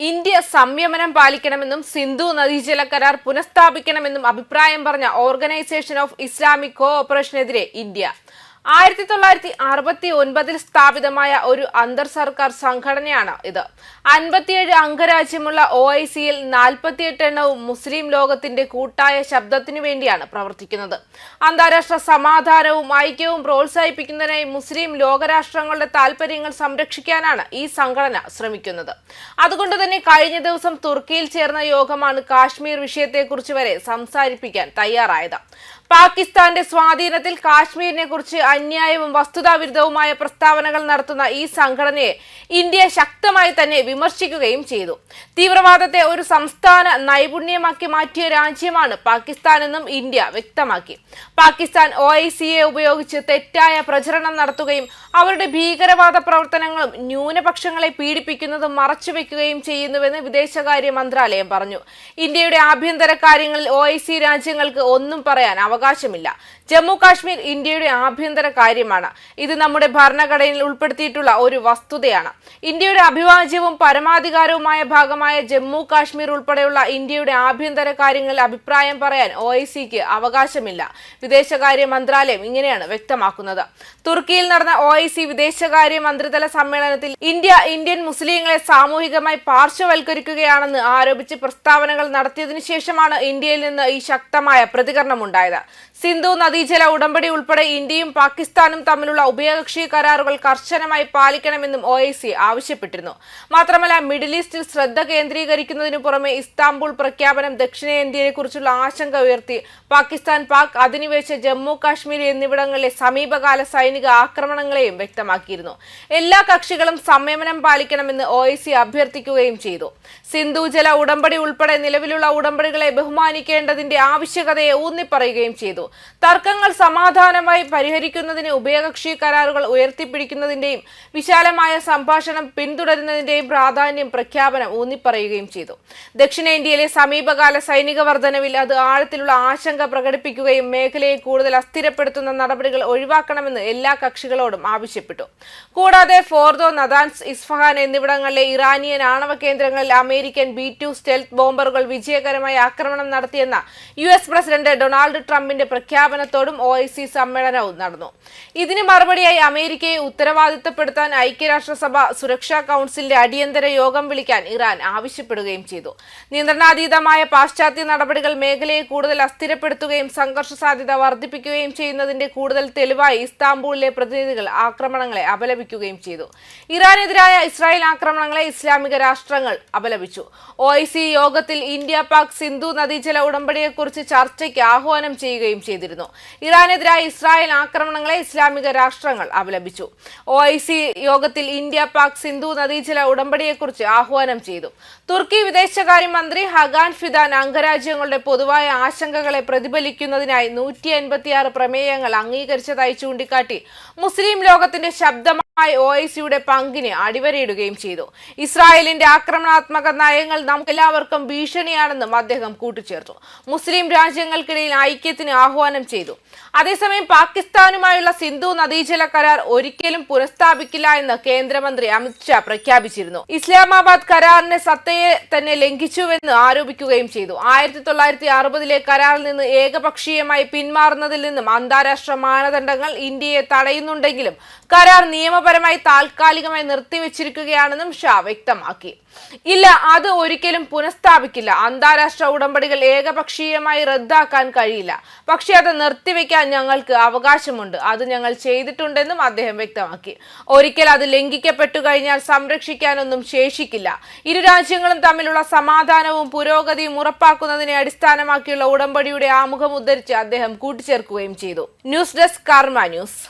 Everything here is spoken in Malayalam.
ഇന്ത്യ സംയമനം പാലിക്കണമെന്നും സിന്ധു നദീജല കരാർ പുനഃസ്ഥാപിക്കണമെന്നും അഭിപ്രായം പറഞ്ഞ ഓർഗനൈസേഷൻ ഓഫ് ഇസ്ലാമിക് കോ ഓപ്പറേഷനെതിരെ ഇന്ത്യ. ആയിരത്തി തൊള്ളായിരത്തി അറുപത്തി ഒൻപതിൽ സ്ഥാപിതമായ ഒരു അന്തർ സർക്കാർ സംഘടനയാണ് ഇത്. അൻപത്തിയേഴ് അംഗരാജ്യമുള്ള ഒ ഐ സിയിൽ നാൽപ്പത്തിയെട്ട് എണ്ണവും മുസ്ലിം ലോകത്തിന്റെ കൂട്ടായ ശബ്ദത്തിനു വേണ്ടിയാണ് പ്രവർത്തിക്കുന്നത്. അന്താരാഷ്ട്ര സമാധാനവും ഐക്യവും പ്രോത്സാഹിപ്പിക്കുന്നതിനായി മുസ്ലിം ലോകരാഷ്ട്രങ്ങളുടെ താൽപര്യങ്ങൾ സംരക്ഷിക്കാനാണ് ഈ സംഘടന ശ്രമിക്കുന്നത്. അതുകൊണ്ട് തന്നെ കഴിഞ്ഞ ദിവസം തുർക്കിയിൽ ചേർന്ന യോഗമാണ് കാശ്മീർ വിഷയത്തെക്കുറിച്ച് വരെ സംസാരിപ്പിക്കാൻ തയ്യാറായത്. പാകിസ്ഥാന്റെ സ്വാധീനത്തിൽ കാശ്മീരിനെ കുറിച്ച് അന്യായവും വസ്തുതാവിരുദ്ധവുമായ പ്രസ്താവനകൾ നടത്തുന്ന ഈ സംഘടനയെ ഇന്ത്യ ശക്തമായി തന്നെ വിമർശിക്കുകയും ചെയ്തു. തീവ്രവാദത്തെ ഒരു സംസ്ഥാന നൈപുണ്യമാക്കി മാറ്റിയ രാജ്യമാണ് പാകിസ്ഥാനെന്നും ഇന്ത്യ വ്യക്തമാക്കി. പാകിസ്ഥാൻ ഒ ഐ സിയെ ഉപയോഗിച്ച് തെറ്റായ പ്രചരണം നടത്തുകയും അവരുടെ ഭീകരവാദ പ്രവർത്തനങ്ങളും ന്യൂനപക്ഷങ്ങളെ പീഡിപ്പിക്കുന്നതും മറച്ചുവെക്കുകയും ചെയ്യുന്നുവെന്ന് വിദേശകാര്യ മന്ത്രാലയം പറഞ്ഞു. ഇന്ത്യയുടെ ആഭ്യന്തര കാര്യങ്ങളിൽ ഒ രാജ്യങ്ങൾക്ക് ഒന്നും പറയാൻ അവകാശമില്ല. ജമ്മു കാശ്മീർ ഇന്ത്യയുടെ ആഭ്യന്തര കാര്യമാണ്. ഇത് നമ്മുടെ ഭരണഘടനയിൽ ഉൾപ്പെടുത്തിയിട്ടുള്ള ഒരു വസ്തുതയാണ്. ഇന്ത്യയുടെ അഭിവാജ്യവും പരമാധികാരവുമായ ഭാഗമായ ജമ്മു കാശ്മീർ ഉൾപ്പെടെയുള്ള ഇന്ത്യയുടെ ആഭ്യന്തര കാര്യങ്ങളിൽ അഭിപ്രായം പറയാൻ ഒ ഐ സിക്ക് അവകാശമില്ല. വിദേശകാര്യ മന്ത്രാലയം ഇങ്ങനെയാണ് വ്യക്തമാക്കുന്നത്. തുർക്കിയിൽ നടന്ന ഒ ഐ സി വിദേശകാര്യ മന്ത്രിതല സമ്മേളനത്തിൽ ഇന്ത്യ ഇന്ത്യൻ മുസ്ലിങ്ങളെ സാമൂഹികമായി പാർശ്വവൽക്കരിക്കുകയാണെന്ന് ആരോപിച്ച് പ്രസ്താവനകൾ നടത്തിയതിനു ശേഷമാണ് ഇന്ത്യയിൽ നിന്ന് ഈ ശക്തമായ പ്രതികരണമുണ്ടായത്. സിന്ധു നദീജല ഉടമ്പടി ഉൾപ്പെടെ ഇന്ത്യയും പാകിസ്ഥാനും തമ്മിലുള്ള ഉഭയകക്ഷി കരാറുകൾ കർശനമായി പാലിക്കണമെന്നും ഒ ആവശ്യപ്പെട്ടിരുന്നു. മാത്രമല്ല മിഡിൽ ഈസ്റ്റിൽ ശ്രദ്ധ കേന്ദ്രീകരിക്കുന്നതിനു പുറമെ ഇസ്താംബുൾ പ്രഖ്യാപനം ദക്ഷിണേന്ത്യയെക്കുറിച്ചുള്ള ആശങ്ക ഉയർത്തി. പാകിസ്ഥാൻ പാക് അധിനിവേശ ജമ്മു കാശ്മീർ എന്നിവിടങ്ങളിലെ സമീപകാല സൈനിക ആക്രമണങ്ങളെയും വ്യക്തമാക്കിയിരുന്നു. എല്ലാ കക്ഷികളും സംയമനം പാലിക്കണമെന്ന് ഒ അഭ്യർത്ഥിക്കുകയും ചെയ്തു. സിന്ധു ജല ഉടമ്പടി ഉൾപ്പെടെ നിലവിലുള്ള ഉടമ്പടികളെ ബഹുമാനിക്കേണ്ടതിന്റെ ആവശ്യകതയെ ഊന്നിപ്പറയുകയും ചെയ്തു. തർക്കങ്ങൾ സമാധാനമായി പരിഹരിക്കുന്നതിന് ഉഭയകക്ഷി കരാറുകൾ ഉയർത്തിപ്പിടിക്കുന്നതിന്റെയും വിശാലമായ സംഭാഷണം പിന്തുടരുന്നതിന്റെയും പ്രാധാന്യം പ്രഖ്യാപനം ഊന്നിപ്പറയുകയും ചെയ്തു. ദക്ഷിണേന്ത്യയിലെ സമീപകാല സൈനിക വർധനവിൽ അത് ആഴത്തിലുള്ള ആശങ്ക പ്രകടിപ്പിക്കുകയും മേഖലയെ കൂടുതൽ അസ്ഥിരപ്പെടുത്തുന്ന നടപടികൾ ഒഴിവാക്കണമെന്ന് എല്ലാ കക്ഷികളോടും ആവശ്യപ്പെട്ടു. കൂടാതെ ഫോർദോ നദാൻസ് ഇസ്ഫഹാൻ എന്നിവിടങ്ങളിലെ ഇറാനിയൻ ആണവ കേന്ദ്രങ്ങളിൽ അമേരിക്കൻ ബി ടു സ്റ്റെൽത്ത് ബോംബറുകൾ വിജയകരമായി ആക്രമണം നടത്തിയെന്ന യു എസ് പ്രസിഡന്റ് ഡൊണാൾഡ് ട്രംപിന്റെ പ്രഖ്യാപനത്തോടും ഒ സമ്മേളനവും നടന്നു. ഇതിന് മറുപടിയായി അമേരിക്കയെ ഉത്തരവാദിത്തപ്പെടുത്താൻ ഐക്യരാഷ്ട്രസഭ സുരക്ഷാ കൗൺസിലിന്റെ അടിയന്തര യോഗം വിളിക്കാൻ ഇറാൻ ആവശ്യപ്പെടുകയും ചെയ്തു. നിയന്ത്രണാതീതമായ പാശ്ചാത്യ നടപടികൾ മേഖലയെ കൂടുതൽ അസ്ഥിരപ്പെടുത്തുകയും സംഘർഷ സാധ്യത വർദ്ധിപ്പിക്കുകയും ചെയ്യുന്നതിന്റെ കൂടുതൽ തെളിവായി ഇസ്താംബൂളിലെ പ്രതിനിധികൾ ആക്രമണങ്ങളെ അപലപിക്കുകയും ചെയ്തു. ഇറാനെതിരായ ഇസ്രായേൽ ആക്രമണങ്ങളെ ഇസ്ലാമിക രാഷ്ട്രങ്ങൾ അപലപിച്ചു. ഒ യോഗത്തിൽ ഇന്ത്യ പാക് സിന്ധു നദീജല ഉടമ്പടിയെക്കുറിച്ച് ചർച്ചയ്ക്ക് ആഹ്വാനം ചെയ്യുകയും ചെയ്തിരുന്നു. ഇറാനെതിരായ ഇസ്രായേൽ ആക്രമണങ്ങളെ ഇസ്ലാമിക രാഷ്ട്രങ്ങൾ അപലപിച്ചു. ഒ ഐ സി യോഗത്തിൽ ഇന്ത്യ പാക് സിന്ധു നദീജല ഉടമ്പടിയെക്കുറിച്ച് ആഹ്വാനം ചെയ്തു. തുർക്കി വിദേശകാര്യമന്ത്രി ഹഗാൻ ഫിദാൻ അംഗരാജ്യങ്ങളുടെ പൊതുവായ ആശങ്കകളെ പ്രതിഫലിക്കുന്നതിനായി നൂറ്റി അൻപത്തിയാറ് പ്രമേയങ്ങൾ അംഗീകരിച്ചതായി ചൂണ്ടിക്കാട്ടി മുസ്ലിം ലോകത്തിന്റെ ശബ്ദമായി ഒ ഐ സിയുടെ പങ്കിന് അടിവരയിടുകയും ചെയ്തു. ഇസ്രായേലിന്റെ ആക്രമണാത്മക നയങ്ങൾ നമുക്കെല്ലാവർക്കും ഭീഷണിയാണെന്നും അദ്ദേഹം കൂട്ടിച്ചേർത്തു. മുസ്ലിം രാജ്യങ്ങൾക്കിടയിൽ ഐക്യത്തിന് ആഹ്വാനം ചെയ്തു. അതേസമയം പാകിസ്ഥാനുമായുള്ള സിന്ധു നദീജല കരാർ ഒരിക്കലും പുനഃസ്ഥാപിക്കില്ല എന്ന് കേന്ദ്രമന്ത്രി അമിത്ഷാ പ്രഖ്യാപിച്ചിരുന്നു. ഇസ്ലാമാബാദ് കരാറിന്റെ സത്തയെ തന്നെ ലംഘിച്ചുവെന്ന് ആരോപിക്കുകയും ചെയ്തു. ആയിരത്തി തൊള്ളായിരത്തി അറുപതിലെ കരാറിൽ നിന്ന് ഏകപക്ഷീയമായി പിന്മാറുന്നതിൽ നിന്നും അന്താരാഷ്ട്ര മാനദണ്ഡങ്ങൾ ഇന്ത്യയെ തടയുന്നുണ്ടെങ്കിലും കരാർ നിയമപരമായി താൽക്കാലികമായി നിർത്തിവെച്ചിരിക്കുകയാണെന്നും ഷാ വ്യക്തമാക്കി. ഇല്ല അത് ഒരിക്കലും പുനഃസ്ഥാപിക്കില്ല. അന്താരാഷ്ട്ര ഉടമ്പടികൾ ഏകപക്ഷീയമായി റദ്ദാക്കാൻ കഴിയില്ല. പക്ഷെ അത് നിർത്തിവെക്കാൻ ഞങ്ങൾക്ക് അവകാശമുണ്ട്. അത് ഞങ്ങൾ ചെയ്തിട്ടുണ്ടെന്നും അദ്ദേഹം വ്യക്തമാക്കി. ഒരിക്കൽ അത് ലംഘിക്കപ്പെട്ടു കഴിഞ്ഞാൽ സംരക്ഷിക്കാനൊന്നും ശേഷിക്കില്ല. ഇരു രാജ്യങ്ങളും തമ്മിലുള്ള സമാധാനവും പുരോഗതിയും ഉറപ്പാക്കുന്നതിനെ അടിസ്ഥാനമാക്കിയുള്ള ഉടമ്പടിയുടെ ആമുഖം ഉദ്ധരിച്ച് അദ്ദേഹം കൂട്ടിച്ചേർക്കുകയും ചെയ്തു. News desk Karma news.